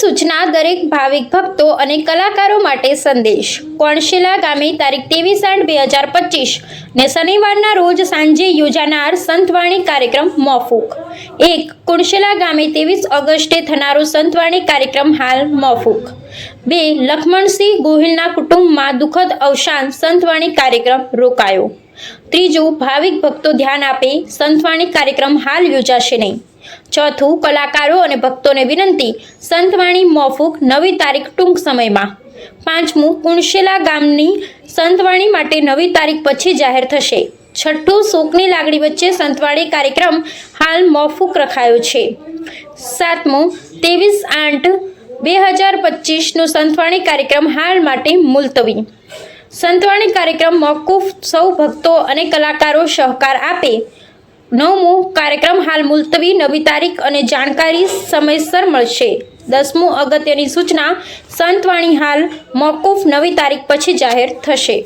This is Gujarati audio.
સૂચના દરેક ભાવિક ભક્તો અને કલાકારો માટે સંદેશ. કોણશીલા ગામે તારીખ ત્રેવીસ આઠ બે હજાર પચીસ ને શનિવારના રોજ સાંજે યોજાનાર સંતવાણી કાર્યક્રમ મોફૂક એક, કુણશીલા ગામે ત્રેવીસ ઓગસ્ટે થનારો સંતવાણી કાર્યક્રમ હાલ મોફૂક બે, લખમણસિંહ ગોહિલના કુટુંબમાં દુઃખદ અવસાન સંતવાણી કાર્યક્રમ રોકાયો. ત્રીજું, ભાવિક ભક્તો ધ્યાન આપે સંતવાણી કાર્યક્રમ હાલ યોજાશે નહીં. ચોથું, કલાકારો અને ભક્તોને વિનંતી સંતવાણી મોફુક નવી તારીખ ટૂંક સમયમાં. પાંચમું, કુણશેલા ગામની સંતવાણી માટે નવી તારીખ પછી જાહેર થશે. છઠ્ઠું, શોકની લાગણી વચ્ચે સંતવાણી કાર્યક્રમ હાલ મોફુક રખાયો છે. સાતમું, ત્રેવીસ આઠ બે હજાર પચીસનો સંતવાણી કાર્યક્રમ હાલ માટે મુલતવી. સંતવાણી કાર્યક્રમ મોકૂફ સૌ ભક્તો અને કલાકારો સહકાર આપે. નવમું કાર્યક્રમ હાલ મુલતવી, નવી તારીખ અને જાણકારી સમયસર મળશે. દસમું અગત્યની સૂચના, સંતવાણી હાલ મોકૂફ, નવી તારીખ પછી જાહેર થશે.